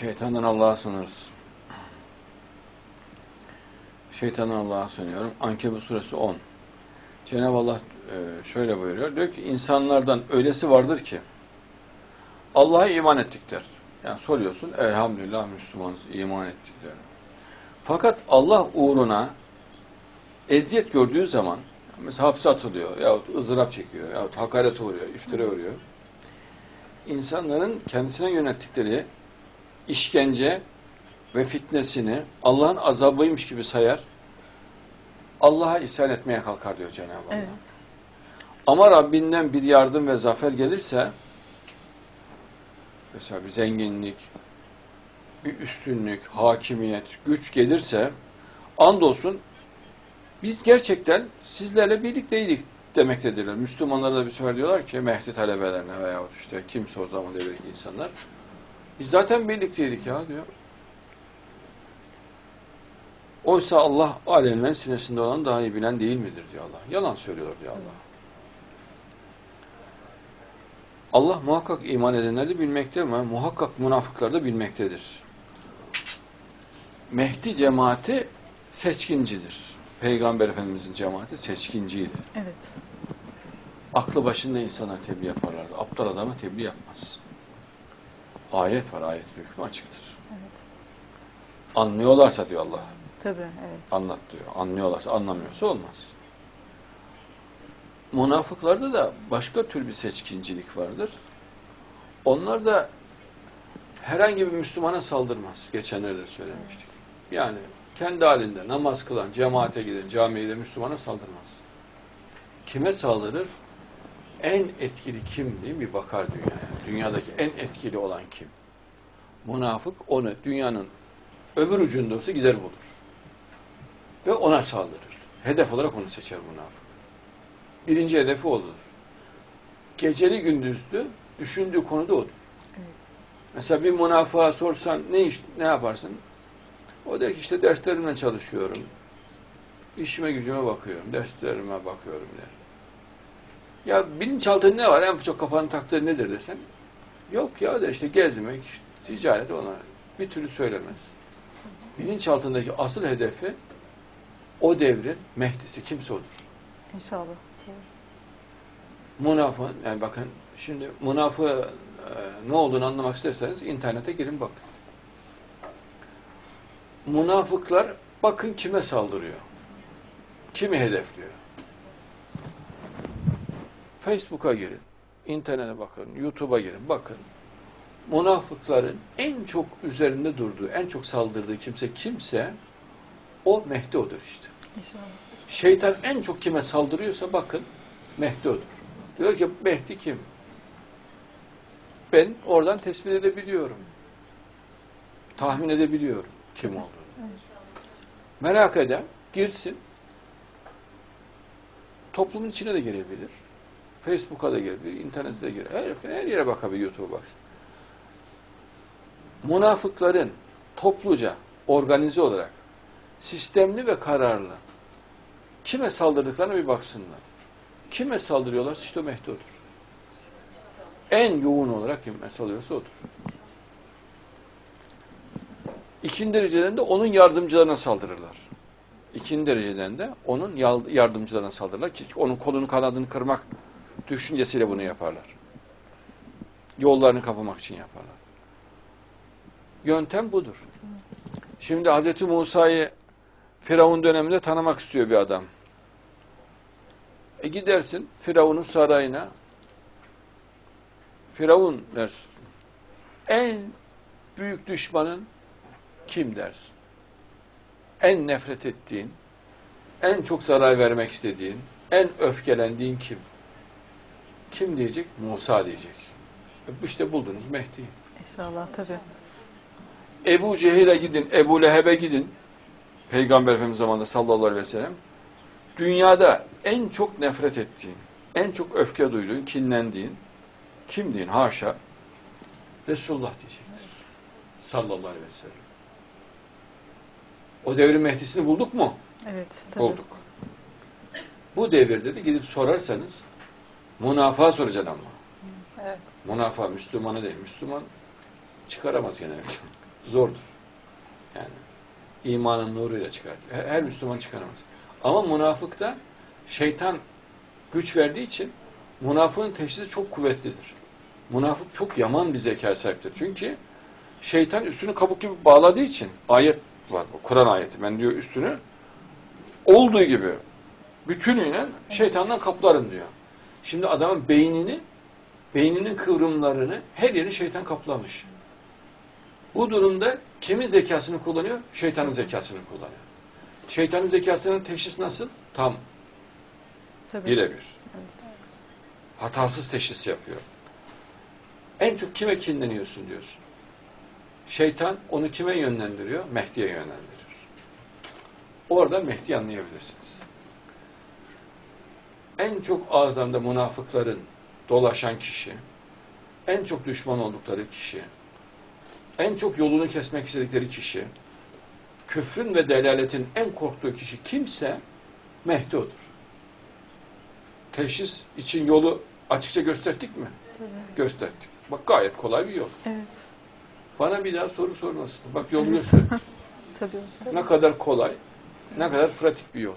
Şeytandan Allah'a sınırız. Şeytandan Allah'a sığınıyorum. Ankebut suresi 10. Cenab-ı Allah e, şöyle buyuruyor. Diyor ki insanlardan öylesi vardır ki Allah'a iman ettikler. Yani soruyorsun elhamdülillah Müslümanız iman ettikler. Fakat Allah uğruna eziyet gördüğü zaman mesela hapse atılıyor yahut ızdırap çekiyor yahut hakaret uğruyor, iftira uğruyor. İnsanların kendisine yönettikleri işkence ve fitnesini Allah'ın azabıymış gibi sayar. Allah'a isyan etmeye kalkar diyor Cenab-ı Allah. Evet. Ama Rabbinden bir yardım ve zafer gelirse mesela bir zenginlik, bir üstünlük, hakimiyet, güç gelirse andolsun biz gerçekten sizlerle birlikteydik demektedirler. Müslümanlara da bir sefer diyorlar ki Mehdi talebelerine veyahut işte kimse o zaman devreki insanlar biz zaten birlikteydik ya diyor. Oysa Allah alemlerin sinesinde olan daha iyi bilen değil midir diyor Allah. Yalan söylüyor diyor Allah. Allah muhakkak iman edenleri de bilmekte ama muhakkak münafıkları da bilmektedir. Mehdi cemaati seçkincidir. Peygamber Efendimizin cemaati seçkinciydi. Evet. Aklı başında insana tebliğ yaparlardı. Aptal adama tebliğ yapmaz. Ayet var, ayet hükmü açıktır. Evet. Anlıyorlarsa diyor Allah, Tabii evet. anlat diyor. Anlıyorlarsa, anlamıyorsa olmaz. Münafıklarda da başka tür bir seçkincilik vardır. Onlar da herhangi bir Müslümana saldırmaz. Geçenlerde de söylemiştik. Yani kendi halinde namaz kılan, cemaate giden, camiye giden Müslümana saldırmaz. Kime saldırır? En etkili kim diye bir bakar dünyaya. Dünyadaki en etkili olan kim? Münafık onu dünyanın öbür ucunda olsa gider bulur. Ve ona saldırır. Hedef olarak onu seçer münafık. Birinci hedefi odur. Geceli gündüzlü düşündüğü konu da odur. Evet. Mesela bir münafığa sorsan ne iş, ne yaparsın? O der ki işte derslerimle çalışıyorum. İşime gücüme bakıyorum. Derslerime bakıyorum der. Ya bilinçaltında ne var? En çok kafanın taktığı nedir desen? Yok ya der işte gezmek, ticaret ona bir türlü söylemez. Bilinçaltındaki asıl hedefi o devrin Mehdisi kimse odur. İnşallah. Münafığın, yani bakın şimdi münafığı e, ne olduğunu anlamak isterseniz internete girin bakın. Münafıklar bakın kime saldırıyor. Kimi hedefliyor. Facebook'a girin. internete bakın. YouTube'a girin. Bakın. Münafıkların en çok üzerinde durduğu, en çok saldırdığı kimse kimse o Mehdi odur işte. İnşallah. Şeytan en çok kime saldırıyorsa bakın Mehdi odur. Diyor ki Mehdi kim? Ben oradan tespit edebiliyorum. Tahmin edebiliyorum kim olduğunu. Evet. Merak eden girsin. Toplumun içine de girebilir. Facebook'a da girebilir, internete de girebilir. Her, her yere bakabilir, YouTube'a baksın. Münafıkların topluca, organize olarak, sistemli ve kararlı kime saldırdıklarına bir baksınlar. Kime saldırıyorlarsa işte o Mehdi odur. En yoğun olarak kime saldırıyorsa odur. İkinci dereceden de onun yardımcılarına saldırırlar. İkinci dereceden de onun yardımcılarına saldırırlar ki onun kolunu kanadını kırmak düşüncesiyle bunu yaparlar. Yollarını kapamak için yaparlar. Yöntem budur. Şimdi Hz. Musa'yı Firavun döneminde tanımak istiyor bir adam. E gidersin Firavun'un sarayına. Firavun dersin. En büyük düşmanın kim dersin? En nefret ettiğin, en çok zarar vermek istediğin, en öfkelendiğin kim? Kim diyecek? Musa diyecek. İşte buldunuz Mehdi'yi. İnşallah tabii. Ebu Cehil'e gidin, Ebu Leheb'e gidin. Peygamber Efendimiz zamanında sallallahu aleyhi ve sellem. Dünyada en çok nefret ettiğin, en çok öfke duyduğun, kinlendiğin, kim deyin? Haşa. Resulullah diyecektir. Evet. Sallallahu aleyhi ve sellem. O devrin Mehdi'sini bulduk mu? Evet. Tabii. Bulduk. Bu devirde de gidip sorarsanız münafığa soracaksın ama. Evet. Münafığa, Müslümanı değil. Müslüman çıkaramaz genelde. zordur. Yani imanın nuruyla çıkar. Her, her Müslüman çıkaramaz. Ama münafıkta şeytan güç verdiği için münafığın teşhisi çok kuvvetlidir. Münafık çok yaman bir zeka sahiptir. Çünkü şeytan üstünü kabuk gibi bağladığı için ayet var. bu Kur'an ayeti. Ben diyor üstünü olduğu gibi bütünüyle şeytandan kaplarım diyor. Şimdi adamın beynini beyninin kıvrımlarını her yerini şeytan kaplamış. Bu durumda kimin zekasını kullanıyor? Şeytanın zekasını kullanıyor. Şeytanın zekasının teşhis nasıl? Tam birebir. Evet. Hatasız teşhis yapıyor. En çok kime kinleniyorsun diyorsun. Şeytan onu kime yönlendiriyor? Mehdi'ye yönlendiriyor. Orada Mehdi anlayabilirsiniz. En çok ağızlarında münafıkların dolaşan kişi, en çok düşman oldukları kişi, en çok yolunu kesmek istedikleri kişi, küfrün ve delaletin en korktuğu kişi kimse Mehdi odur. Teşhis için yolu açıkça gösterdik mi? Tabii. Gösterdik. Bak gayet kolay bir yol. Evet. Bana bir daha soru sormasın. Bak yolu göster. Tabii hocam. ne kadar kolay, ne kadar pratik bir yol.